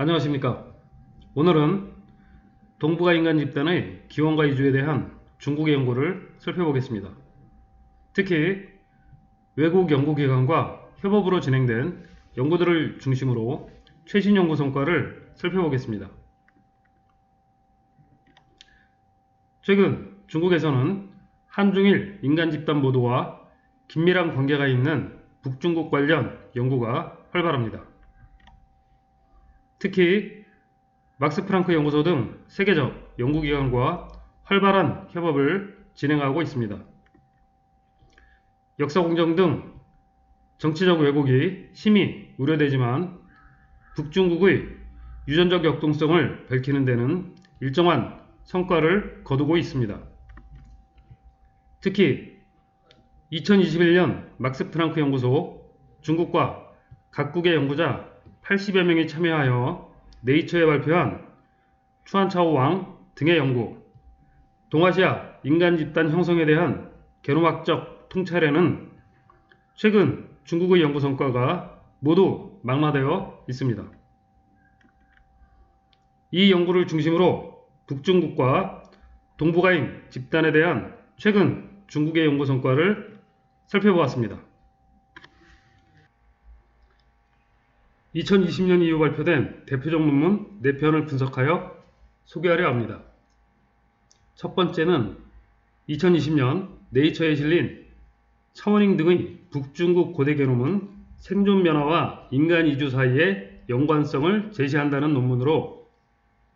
안녕하십니까. 오늘은 동북아 인간 집단의 기원과 이주에 대한 중국의 연구를 살펴보겠습니다. 특히 외국 연구기관과 협업으로 진행된 연구들을 중심으로 최신 연구 성과를 살펴보겠습니다. 최근 중국에서는 한중일 인간 집단 모두와 긴밀한 관계가 있는 북중국 관련 연구가 활발합니다. 특히 막스 프랑크 연구소 등 세계적 연구기관과 활발한 협업을 진행하고 있습니다. 역사 공정 등 정치적 왜곡이 심히 우려되지만 북중국의 유전적 역동성을 밝히는 데는 일정한 성과를 거두고 있습니다. 특히 2021년 막스 프랑크 연구소 중국과 각국의 연구자 80여 명이 참여하여 네이처에 발표한 추한차오 왕 등의 연구, 동아시아 인간 집단 형성에 대한 개노학적 통찰에는 최근 중국의 연구 성과가 모두 망라되어 있습니다. 이 연구를 중심으로 북중국과 동북아인 집단에 대한 최근 중국의 연구 성과를 살펴보았습니다. 2020년 이후 발표된 대표적 논문 4편을 분석하여 소개하려 합니다. 첫 번째는 2020년 네이처에 실린 차원잉 등의 북중국 고대 게놈은 생존 변화와 인간 이주 사이의 연관성을 제시한다는 논문으로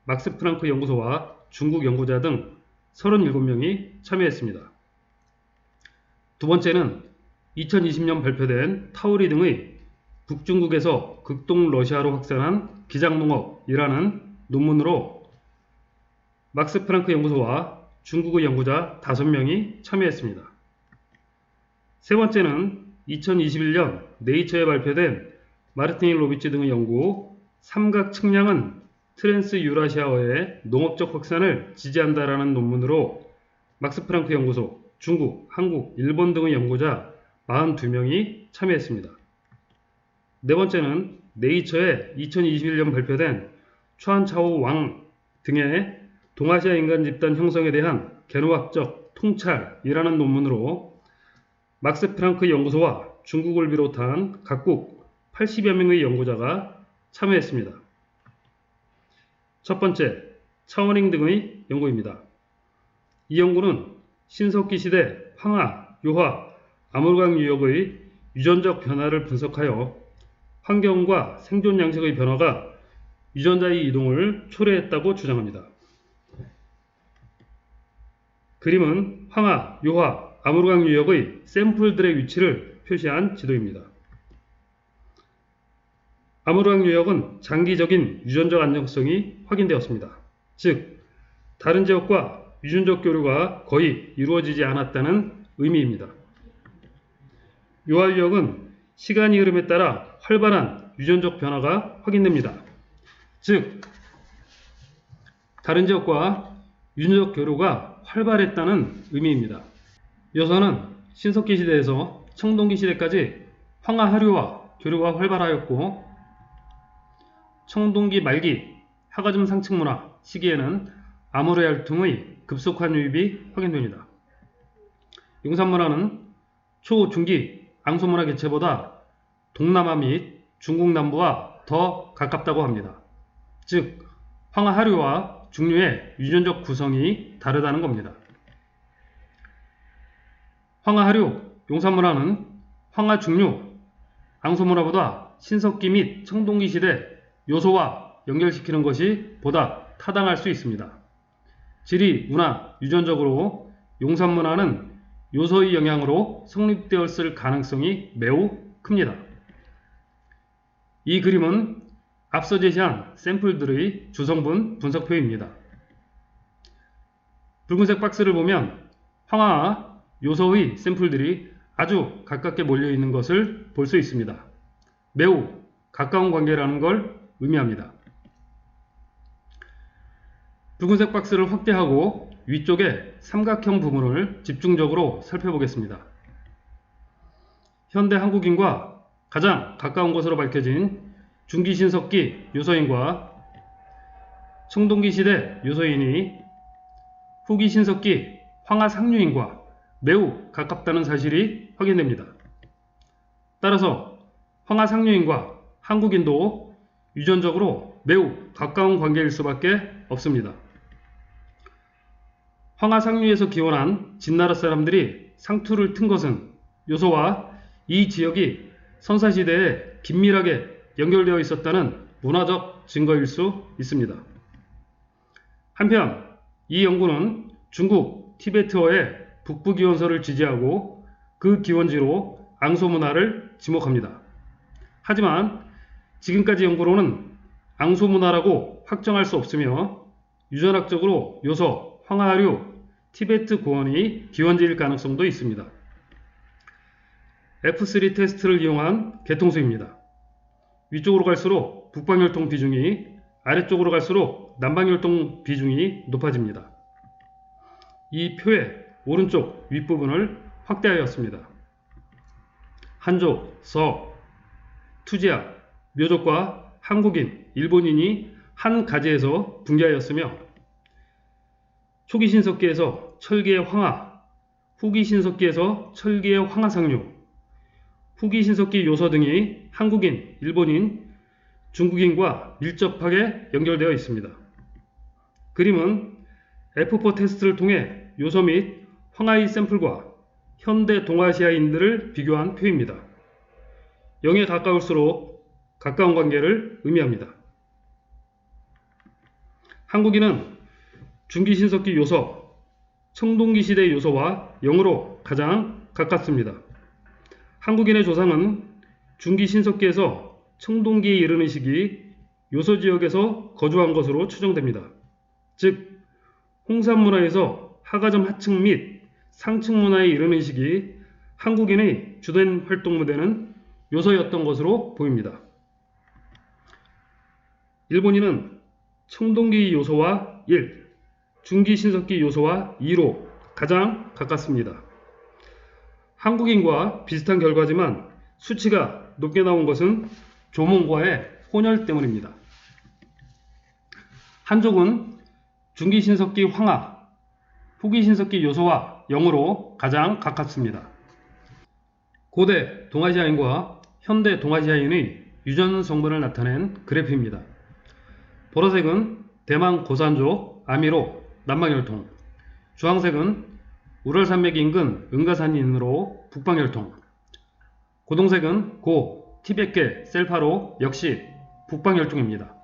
막스 프랑크 연구소와 중국 연구자 등 37명이 참여했습니다. 두 번째는 2020년 발표된 타우리 등의 북중국에서 극동 러시아로 확산한 기장농업이라는 논문으로 막스 프랑크 연구소와 중국의 연구자 5명이 참여했습니다. 세 번째는 2021년 네이처에 발표된 마르티니 로비치 등의 연구 삼각 측량은 트랜스 유라시아어의 농업적 확산을 지지한다라는 논문으로 막스 프랑크 연구소, 중국, 한국, 일본 등의 연구자 42명이 참여했습니다. 네 번째는 네이처에 2021년 발표된 추한차오 왕 등의 동아시아 인간 집단 형성에 대한 개노학적 통찰이라는 논문으로 막스 프랑크 연구소와 중국을 비롯한 각국 80여 명의 연구자가 참여했습니다. 첫 번째, 차원잉 등의 연구입니다. 이 연구는 신석기 시대 황하, 요하, 아몰강 유역의 유전적 변화를 분석하여 환경과 생존 양식의 변화가 유전자의 이동을 초래했다고 주장합니다. 그림은 황하, 요하, 아무르강 유역의 샘플들의 위치를 표시한 지도입니다. 아무르강 유역은 장기적인 유전적 안정성이 확인되었습니다. 즉, 다른 지역과 유전적 교류가 거의 이루어지지 않았다는 의미입니다. 요하 유역은 시간이 흐름에 따라 활발한 유전적 변화가 확인됩니다. 즉, 다른 지역과 유전적 교류가 활발했다는 의미입니다. 여서는 신석기 시대에서 청동기 시대까지 황하 하류와 교류가 활발하였고 청동기 말기 하가즘 상층 문화 시기에는 아모레알퉁의 급속한 유입이 확인됩니다. 용산 문화는 초, 중기 앙소 문화 개체보다 동남아 및 중국 남부와 더 가깝다고 합니다. 즉, 황하 하류와 중류의 유전적 구성이 다르다는 겁니다. 황하 하류, 용산 문화는 황하 중류, 앙소 문화보다 신석기 및 청동기 시대 요소와 연결시키는 것이 보다 타당할 수 있습니다. 지리, 문화, 유전적으로 용산 문화는 요소의 영향으로 성립되었을 가능성이 매우 큽니다. 이 그림은 앞서 제시한 샘플들의 주성분 분석표입니다. 붉은색 박스를 보면 황화 요소의 샘플들이 아주 가깝게 몰려 있는 것을 볼 수 있습니다. 매우 가까운 관계라는 걸 의미합니다. 붉은색 박스를 확대하고 위쪽의 삼각형 부분을 집중적으로 살펴보겠습니다. 현대 한국인과 가장 가까운 것으로 밝혀진 중기신석기 요소인과 청동기 시대 요소이니 후기 신석기 황하상류인과 매우 가깝다는 사실이 확인됩니다. 따라서 황하상류인과 한국인도 유전적으로 매우 가까운 관계일 수밖에 없습니다. 황하상류에서 기원한 진나라 사람들이 상투를 튼 것은 요소와 이 지역이 선사시대에 긴밀하게 연결되어 있었다는 문화적 증거일 수 있습니다. 한편 이 연구는 중국 티베트어의 북부 기원서를 지지하고 그 기원지로 앙소 문화를 지목합니다. 하지만 지금까지 연구로는 앙소 문화라고 확정할 수 없으며 유전학적으로 요소, 황하류, 티베트 고원이 기원지일 가능성도 있습니다. F3 테스트를 이용한 개통수입니다. 위쪽으로 갈수록 북방혈통 비중이 아래쪽으로 갈수록 남방혈통 비중이 높아집니다. 이 표의 오른쪽 윗부분을 확대하였습니다. 한족, 서, 투지아, 묘족과 한국인, 일본인이 한 가지에서 분개하였으며 초기 신석기에서 철기의 황하, 후기 신석기에서 철기의 황하상류, 후기 신석기 요소 등이 한국인, 일본인, 중국인과 밀접하게 연결되어 있습니다. 그림은 F4 테스트를 통해 요소 및 황하의 샘플과 현대 동아시아인들을 비교한 표입니다. 0에 가까울수록 가까운 관계를 의미합니다. 한국인은 중기신석기 요소, 청동기 시대 요소와 0으로 가장 가깝습니다. 한국인의 조상은 중기신석기에서 청동기에 이르는 시기 요소 지역에서 거주한 것으로 추정됩니다. 즉, 홍산 문화에서 하가점 하층 및 상층 문화에 이르는 시기 한국인의 주된 활동 무대는 요소였던 것으로 보입니다. 일본인은 청동기 요소와 1, 중기 신석기 요소와 2로 가장 가깝습니다. 한국인과 비슷한 결과지만 수치가 높게 나온 것은 조문과의 혼혈 때문입니다. 한족은 중기 신석기 황하, 후기 신석기 요소와 0으로 가장 가깝습니다. 고대 동아시아인과 현대 동아시아인의 유전 성분을 나타낸 그래프입니다. 보라색은 대만 고산족 아미로 남방혈통, 주황색은 우랄산맥 인근 은가산인으로 북방혈통, 고동색은 고 티베케 셀파로 역시 북방혈통입니다.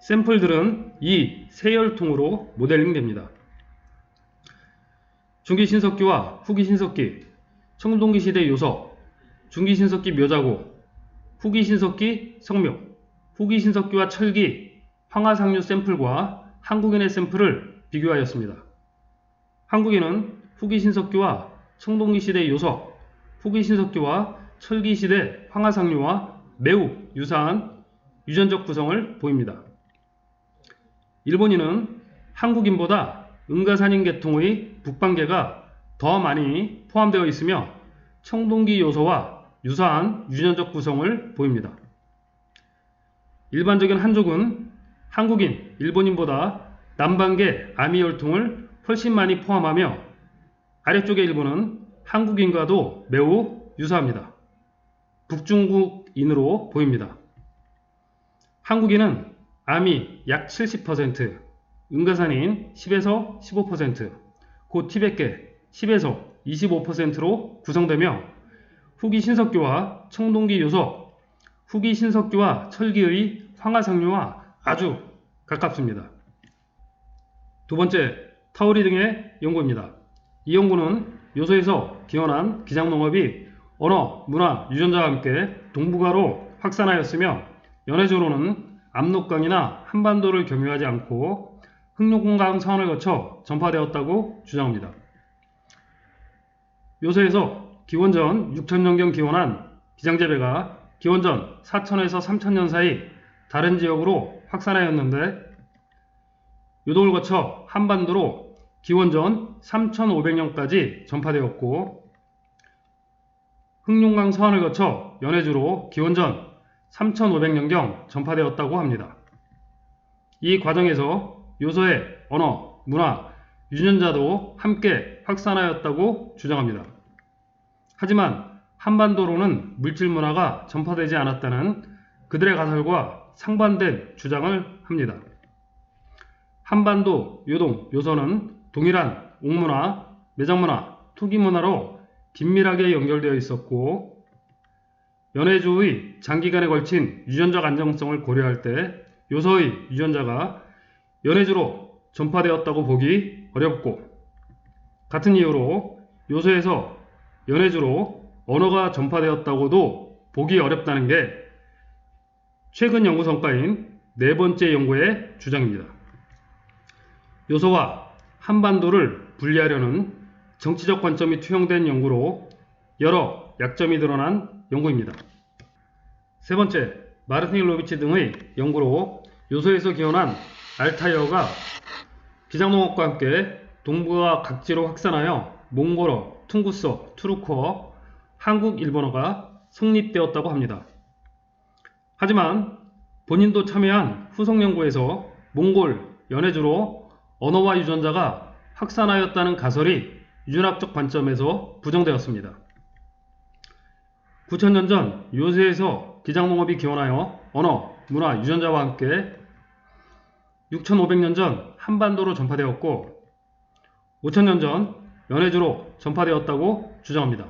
샘플들은 이 세혈통으로 모델링됩니다. 중기신석기와 후기신석기, 청동기 시대 요소, 중기신석기 묘자고, 후기신석기 성묘, 후기신석기와 철기, 황하상류 샘플과 한국인의 샘플을 비교하였습니다. 한국인은 후기 신석기와 청동기 시대 요소, 후기 신석기와 철기 시대 황하상류와 매우 유사한 유전적 구성을 보입니다. 일본인은 한국인보다 은가산인 계통의 북방계가 더 많이 포함되어 있으며 청동기 요소와 유사한 유전적 구성을 보입니다. 일반적인 한족은 한국인, 일본인보다 남방계 아미 혈통을 훨씬 많이 포함하며 아래쪽의 일본은 한국인과도 매우 유사합니다. 북중국인으로 보입니다. 한국인은 암이 약 70%, 은가산인 10에서 15%, 고 티베케 10에서 25%로 구성되며 후기 신석기와 청동기 요소, 후기 신석기와 철기의 황하상류와 아주 가깝습니다. 두 번째, 타우리 등의 연구입니다. 이 연구는 요소에서 기원한 기장농업이 언어, 문화, 유전자와 함께 동북아로 확산하였으며 연해적으로는 압록강이나 한반도를 경유하지 않고 흑룡강 상원을 거쳐 전파되었다고 주장합니다. 요새에서 기원전 6천년경 기원한 기장재배가 기원전 4천에서 3천년 사이 다른 지역으로 확산하였는데 요동을 거쳐 한반도로 기원전 3500년까지 전파되었고 흑룡강 서안을 거쳐 연해주로 기원전 3500년경 전파되었다고 합니다. 이 과정에서 요소의 언어, 문화, 유전자도 함께 확산하였다고 주장합니다. 하지만 한반도로는 물질 문화가 전파되지 않았다는 그들의 가설과 상반된 주장을 합니다. 한반도 요동 요소는 동일한 옥문화, 매장문화, 투기문화로 긴밀하게 연결되어 있었고 연해주의 장기간에 걸친 유전적 안정성을 고려할 때 요소의 유전자가 연해주로 전파되었다고 보기 어렵고 같은 이유로 요소에서 연해주로 언어가 전파되었다고도 보기 어렵다는 게 최근 연구 성과인 네 번째 연구의 주장입니다. 요소와 한반도를 분리하려는 정치적 관점이 투영된 연구로 여러 약점이 드러난 연구입니다. 세 번째, 마르틴 로비치 등의 연구로 요소에서 기원한 알타이어가 기장농업과 함께 동북아 각지로 확산하여 몽골어, 퉁구서, 투르크어, 한국, 일본어가 성립되었다고 합니다. 하지만 본인도 참여한 후속 연구에서 몽골, 연해주로 언어와 유전자가 확산하였다는 가설이 유전학적 관점에서 부정되었습니다. 9천년 전 요새에서 기장농업이 기원하여 언어, 문화, 유전자와 함께 6,500년 전 한반도로 전파되었고 5천년 전 연해주로 전파되었다고 주장합니다.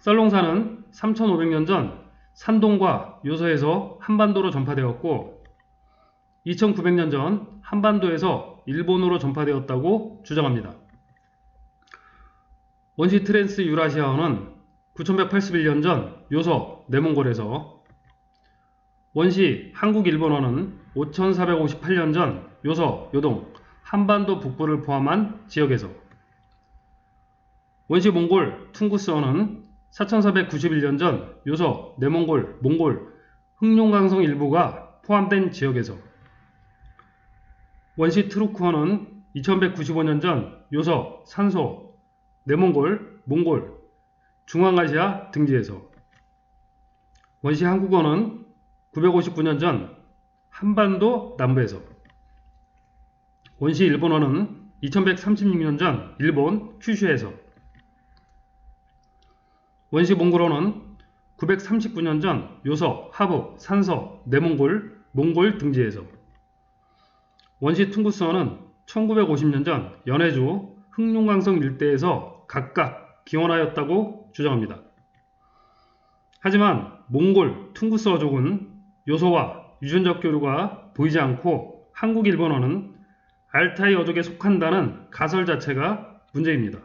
썰롱사는 3,500년 전 산동과 요소에서 한반도로 전파되었고 2900년 전 한반도에서 일본으로 전파되었다고 주장합니다. 원시 트랜스 유라시아어는 9181년 전 요소 내몽골에서 원시 한국 일본어는 5458년 전 요소 요동 한반도 북부를 포함한 지역에서 원시 몽골 퉁구스어는 4491년 전 요소 내몽골 몽골 흑룡강성 일부가 포함된 지역에서 원시 트루크어는 2195년 전 요소 산소 내몽골 몽골 중앙아시아 등지에서. 원시 한국어는 959년 전 한반도 남부에서. 원시 일본어는 2136년 전 일본 큐슈에서. 원시 몽골어는 939년 전 요서, 하부, 산서, 내몽골, 몽골 등지에서 원시 퉁구스어는 1950년 전 연해주, 흑룡강성 일대에서 각각 기원하였다고 주장합니다. 하지만 몽골, 퉁구스어족은 요소와 유전적 교류가 보이지 않고 한국 일본어는 알타이 어족에 속한다는 가설 자체가 문제입니다.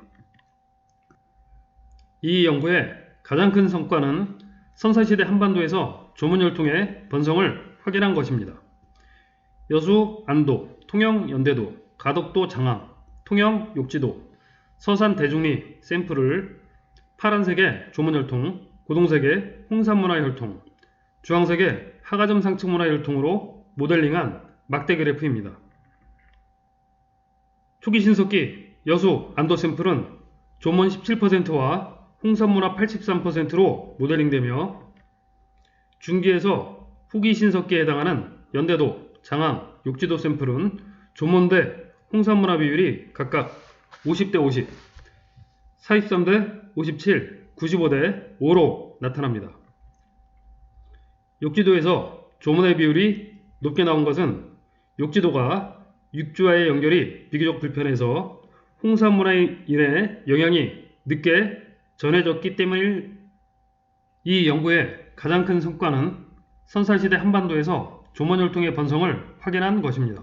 이 연구의 가장 큰 성과는 선사시대 한반도에서 조문열통의 번성을 확인한 것입니다. 여수, 안도, 통영, 연대도, 가덕도, 장항, 통영, 욕지도, 서산, 대중리 샘플을 파란색의 조문열통, 고동색의 홍산문화 혈통, 주황색의 하가점 상층문화 혈통으로 모델링한 막대 그래프입니다. 초기 신석기 여수, 안도 샘플은 조문 17%와 홍산문화 83%로 모델링되며 중기에서 후기 신석기에 해당하는 연대도, 장항, 욕지도 샘플은 조몬대 홍산문화 비율이 각각 50대 50, 43대 57, 95대 5로 나타납니다. 욕지도에서 조문의 비율이 높게 나온 것은 욕지도가 육주와의 연결이 비교적 불편해서 홍산문화에 인해 영향이 늦게 전해졌기 때문일 이 연구의 가장 큰 성과는 선살시대 한반도에서 조문혈통의 번성을 확인한 것입니다.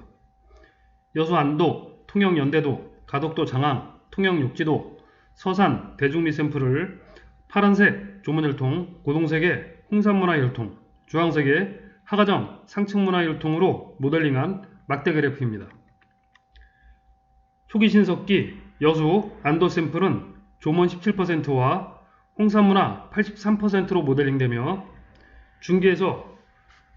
여수 안도, 통영 연대도, 가덕도 장항, 통영 욕지도, 서산 대중리 샘플을 파란색 조문혈통, 고동색의 홍산문화 혈통, 주황색의 하가정 상층문화 혈통으로 모델링한 막대 그래프입니다. 초기 신석기 여수 안도 샘플은 조문 17%와 홍산문화 83%로 모델링되며 중기에서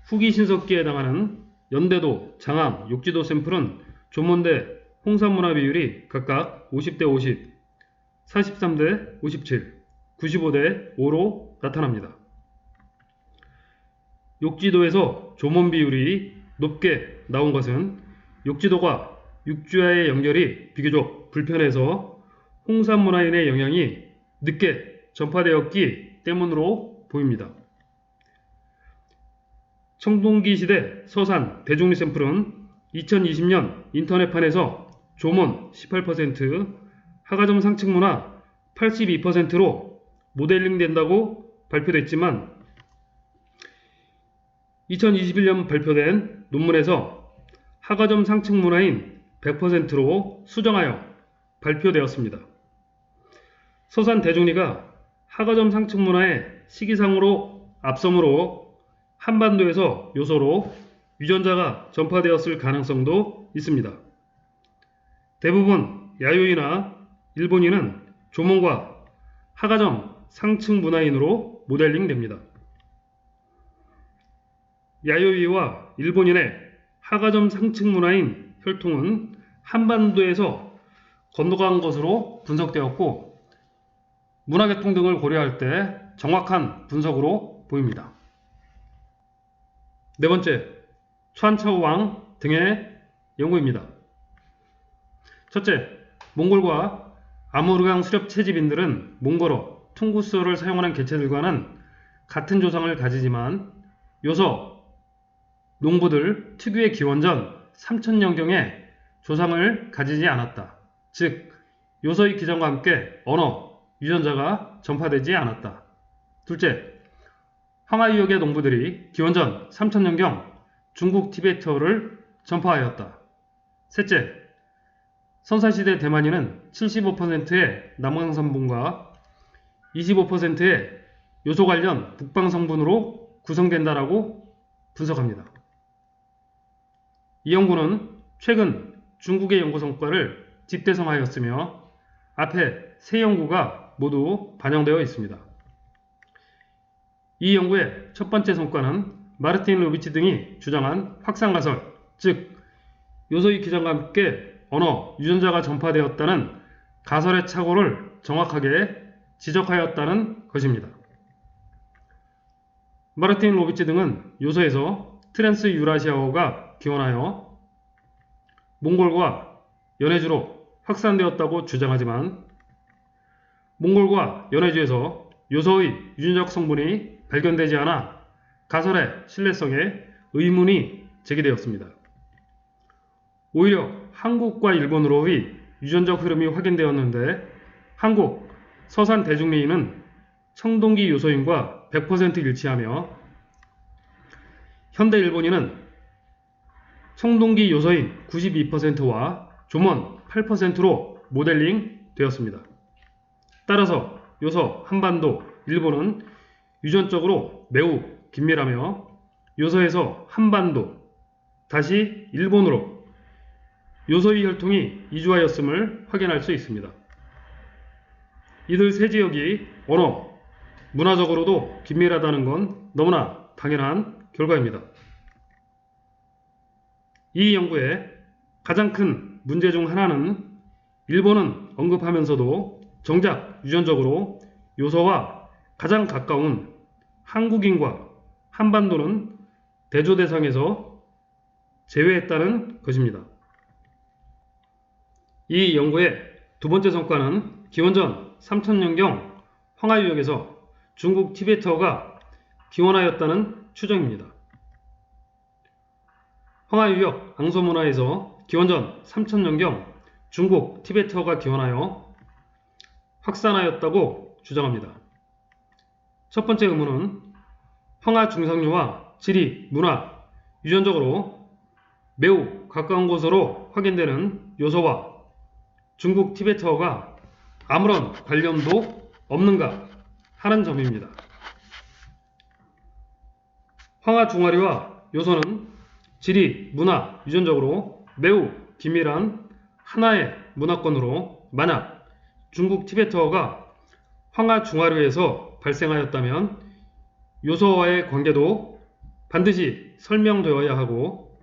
후기 신석기에 해당하는 연대도, 장암, 욕지도 샘플은 조문대 홍산문화 비율이 각각 50대 50, 43대 57, 95대 5로 나타납니다. 욕지도에서 조문 비율이 높게 나온 것은 욕지도가 육지와의 연결이 비교적 불편해서 홍산 문화인의 영향이 늦게 전파되었기 때문으로 보입니다. 청동기 시대 서산 대종리 샘플은 2020년 인터넷판에서 조문 18%, 하가점 상층 문화 82%로 모델링 된다고 발표됐지만 2021년 발표된 논문에서 하가점 상층 문화인 100%로 수정하여 발표되었습니다. 서산 대종리가 하가점 상층 문화의 시기상으로 앞섬으로 한반도에서 요소로 유전자가 전파되었을 가능성도 있습니다. 대부분 야요이나 일본인은 조mon과 하가점 상층 문화인으로 모델링 됩니다. 야요이와 일본인의 하가점 상층 문화인 혈통은 한반도에서 건너간 것으로 분석되었고 문화계통 등을 고려할 때 정확한 분석으로 보입니다. 네 번째,川차우왕 등의 연구입니다. 첫째, 몽골과 아무르강 수렵 채집인들은 몽골어, 퉁구스어를 사용하는 개체들과는 같은 조상을 가지지만 요서 농부들 특유의 기원전 3000년경에 조상을 가지지 않았다. 즉, 요서의 기전과 함께 언어, 유전자가 전파되지 않았다. 둘째, 황하 유역의 농부들이 기원전 3000년경 중국 티베트어를 전파하였다. 셋째, 선사시대 대만인은 75%의 남강성분과 25%의 요소 관련 북방 성분으로 구성된다라고 분석합니다. 이 연구는 최근 중국의 연구 성과를 집대성하였으며 앞에 세 연구가 모두 반영되어 있습니다. 이 연구의 첫 번째 성과는 마르틴 로비치 등이 주장한 확산가설, 즉 요소의 기전과 함께 언어, 유전자가 전파되었다는 가설의 착오를 정확하게 지적하였다는 것입니다. 마르틴 로비치 등은 요소에서 트랜스 유라시아어가 기원하여 몽골과 연해주로 확산되었다고 주장하지만 몽골과 연해주에서 요소의 유전적 성분이 발견되지 않아 가설의 신뢰성에 의문이 제기되었습니다. 오히려 한국과 일본으로의 유전적 흐름이 확인되었는데 한국 서산 대중리인은 청동기 요소인과 100% 일치하며 현대 일본인은 청동기 요소인 92%와 조먼 8%로 모델링 되었습니다. 따라서 요소 한반도 일본은 유전적으로 매우 긴밀하며 요소에서 한반도 다시 일본으로 요소의 혈통이 이주하였음을 확인할 수 있습니다. 이들 세 지역이 언어, 문화적으로도 긴밀하다는 건 너무나 당연한 결과입니다. 이 연구의 가장 큰 문제 중 하나는 일본은 언급하면서도 정작 유전적으로 요소와 가장 가까운 한국인과 한반도는 대조 대상에서 제외했다는 것입니다. 이 연구의 두 번째 성과는 기원전 3000년경 황하유역에서 중국 티베트어가 기원하였다는 추정입니다. 황하유역 앙소문화에서 기원전 3000년경 중국 티베트어가 기원하여 확산하였다고 주장합니다. 첫 번째 의문은 황하 중상류와 지리, 문화, 유전적으로 매우 가까운 곳으로 확인되는 요소와 중국 티베트어가 아무런 관련도 없는가 하는 점입니다. 황하 중화리와 요소는 지리, 문화, 유전적으로 매우 긴밀한 하나의 문화권으로 만약 중국 티베트어가 황하 중화류에서 발생하였다면 요소와의 관계도 반드시 설명되어야 하고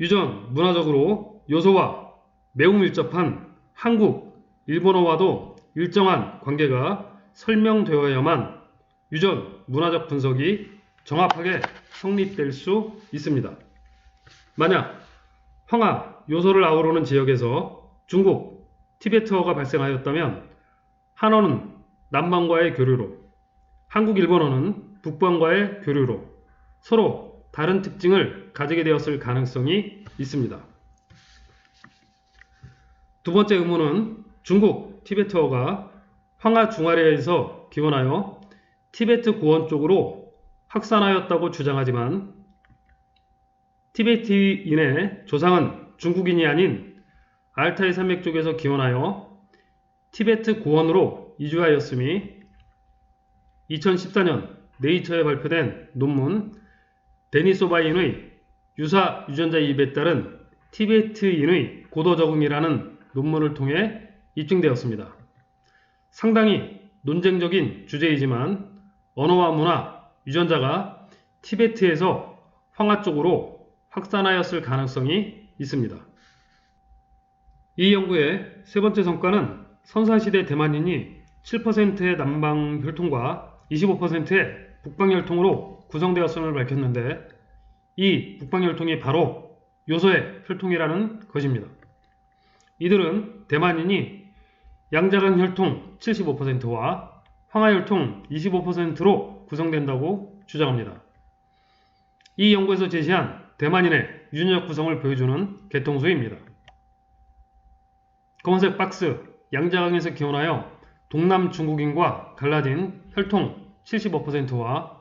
유전 문화적으로 요소와 매우 밀접한 한국, 일본어와도 일정한 관계가 설명되어야만 유전 문화적 분석이 정확하게 성립될 수 있습니다. 만약 황하 요소를 아우르는 지역에서 중국 티베트어가 발생하였다면 한어는 남방과의 교류로 한국 일본어는 북방과의 교류로 서로 다른 특징을 가지게 되었을 가능성이 있습니다. 두 번째 의문은 중국 티베트어가 황하 중아리아에서 기원하여 티베트 고원 쪽으로 확산하였다고 주장하지만 티베트인의 조상은 중국인이 아닌 알타이 산맥 쪽에서 기원하여 티베트 고원으로 이주하였음이 2014년 네이처에 발표된 논문 데니소바인의 유사 유전자 이입에 따른 티베트인의 고도 적응이라는 논문을 통해 입증되었습니다. 상당히 논쟁적인 주제이지만 언어와 문화, 유전자가 티베트에서 황하 쪽으로 확산하였을 가능성이 있습니다. 이 연구의 세 번째 성과는 선사시대 대만인이 7%의 남방 혈통과 25%의 북방 혈통으로 구성되었음을 밝혔는데 이 북방 혈통이 바로 요소의 혈통이라는 것입니다. 이들은 대만인이 양자간 혈통 75%와 황하 혈통 25%로 구성된다고 주장합니다. 이 연구에서 제시한 대만인의 유전적 구성을 보여주는 개통수입니다. 검은색 박스 양자강에서 기원하여 동남 중국인과 갈라진 혈통 75%와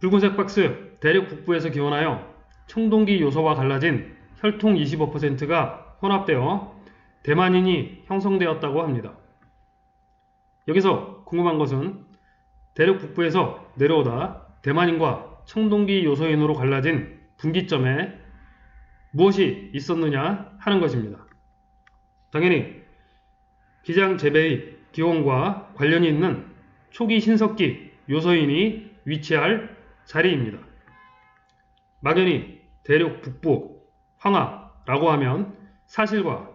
붉은색 박스 대륙 북부에서 기원하여 청동기 요소와 갈라진 혈통 25%가 혼합되어 대만인이 형성되었다고 합니다. 여기서 궁금한 것은 대륙 북부에서 내려오다 대만인과 청동기 요소인으로 갈라진 분기점에 무엇이 있었느냐 하는 것입니다. 당연히 기장 재배의 기원과 관련이 있는 초기 신석기 요소인이 위치할 자리입니다. 막연히 대륙 북부 황하라고 하면 사실과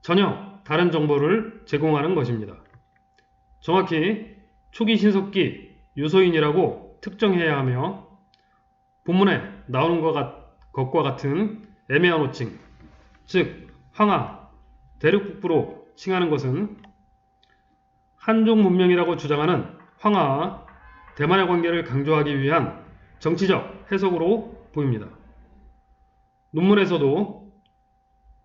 전혀 다른 정보를 제공하는 것입니다. 정확히 초기 신석기 요소인이라고 특정해야 하며 본문에 나오는 것과 같은 애매한 호칭, 즉 황하, 대륙 북부로 칭하는 것은 한족 문명이라고 주장하는 황하와 대만의 관계를 강조하기 위한 정치적 해석으로 보입니다. 논문에서도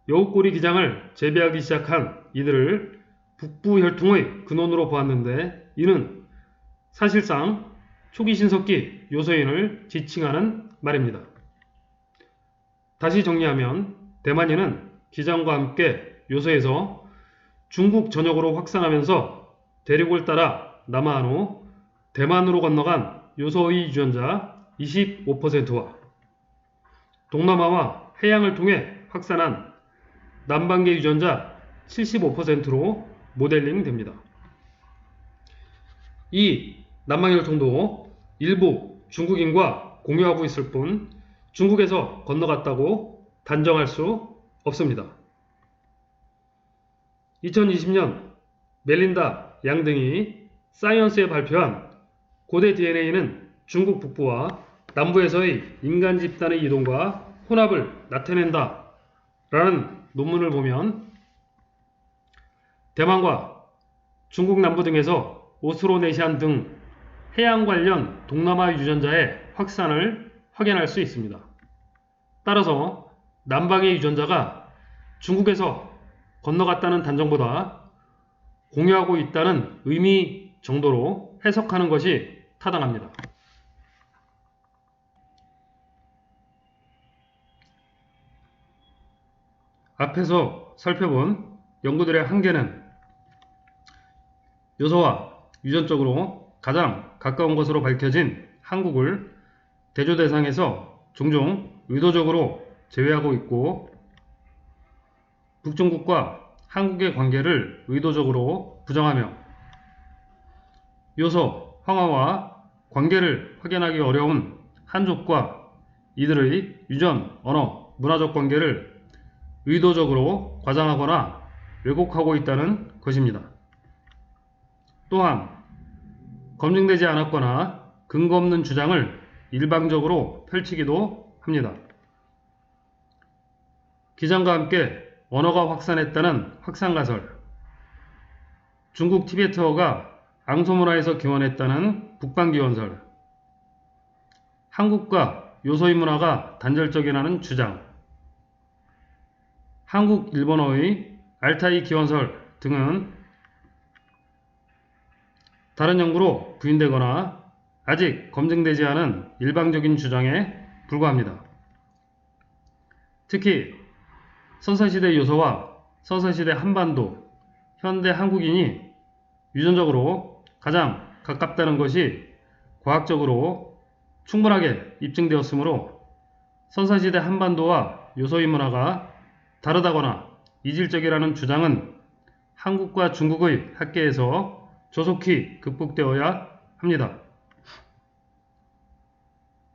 여우꼬리 기장을 재배하기 시작한 이들을 북부 혈통의 근원으로 보았는데 이는 사실상 초기 신석기 요소인을 지칭하는 말입니다. 다시 정리하면 대만인은 기장과 함께 요소에서 중국 전역으로 확산하면서 대륙을 따라 후 대만으로 건너간 요소의 유전자 25%와 동남아와 해양을 통해 확산한 남방계 유전자 75%로 모델링 됩니다. 이 남방혈통도 일부 중국인과 공유하고 있을 뿐 중국에서 건너갔다고 단정할 수 없습니다. 2020년 멜린다 양 등이 사이언스에 발표한 고대 DNA는 중국 북부와 남부에서의 인간 집단의 이동과 혼합을 나타낸다 라는 논문을 보면 대만과 중국 남부 등에서 오스트로네시안 등 해양 관련 동남아 유전자의 확산을 확인할 수 있습니다. 따라서 남방의 유전자가 중국에서 건너갔다는 단정보다 공유하고 있다는 의미 정도로 해석하는 것이 타당합니다. 앞에서 살펴본 연구들의 한계는 요소와 유전적으로 가장 가까운 것으로 밝혀진 한국을 대조 대상에서 종종 의도적으로 제외하고 있고 북중국과 한국의 관계를 의도적으로 부정하며 요소, 황화와 관계를 확인하기 어려운 한족과 이들의 유전, 언어, 문화적 관계를 의도적으로 과장하거나 왜곡하고 있다는 것입니다. 또한 검증되지 않았거나 근거 없는 주장을 일방적으로 펼치기도 합니다. 기장과 함께 언어가 확산했다는 확산가설, 중국 티베트어가 앙소문화에서 기원했다는 북방기원설, 한국과 요소이 문화가 단절적이라는 주장, 한국 일본어의 알타이 기원설 등은 다른 연구로 부인되거나 아직 검증되지 않은 일방적인 주장에 불과합니다. 특히 선사시대 요소와 선사시대 한반도, 현대 한국인이 유전적으로 가장 가깝다는 것이 과학적으로 충분하게 입증되었으므로 선사시대 한반도와 요소의 문화가 다르다거나 이질적이라는 주장은 한국과 중국의 학계에서 조속히 극복되어야 합니다.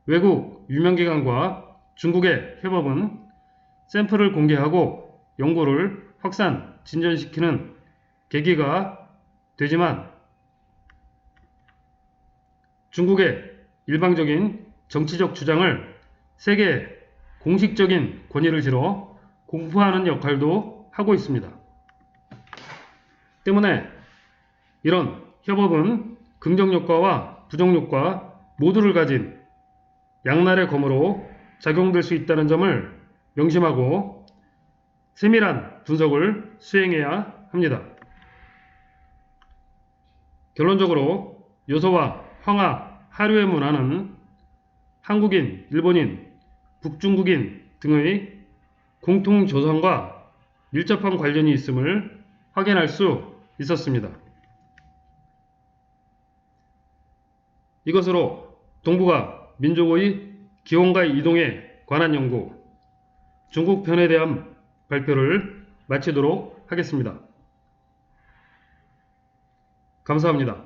외국 유명기관과 중국의 협업은 샘플을 공개하고 연구를 확산, 진전시키는 계기가 되지만 중국의 일방적인 정치적 주장을 세계에 공식적인 권위를 실어 공포하는 역할도 하고 있습니다. 때문에 이런 협업은 긍정 효과와 부정 효과 모두를 가진 양날의 검으로 작용될 수 있다는 점을 명심하고 세밀한 분석을 수행해야 합니다. 결론적으로 요소와 황하, 하류의 문화는 한국인, 일본인, 북중국인 등의 공통 조상과 밀접한 관련이 있음을 확인할 수 있었습니다. 이것으로 동북아 민족의 기원과 이동에 관한 연구 중국 편에 대한 발표를 마치도록 하겠습니다. 감사합니다.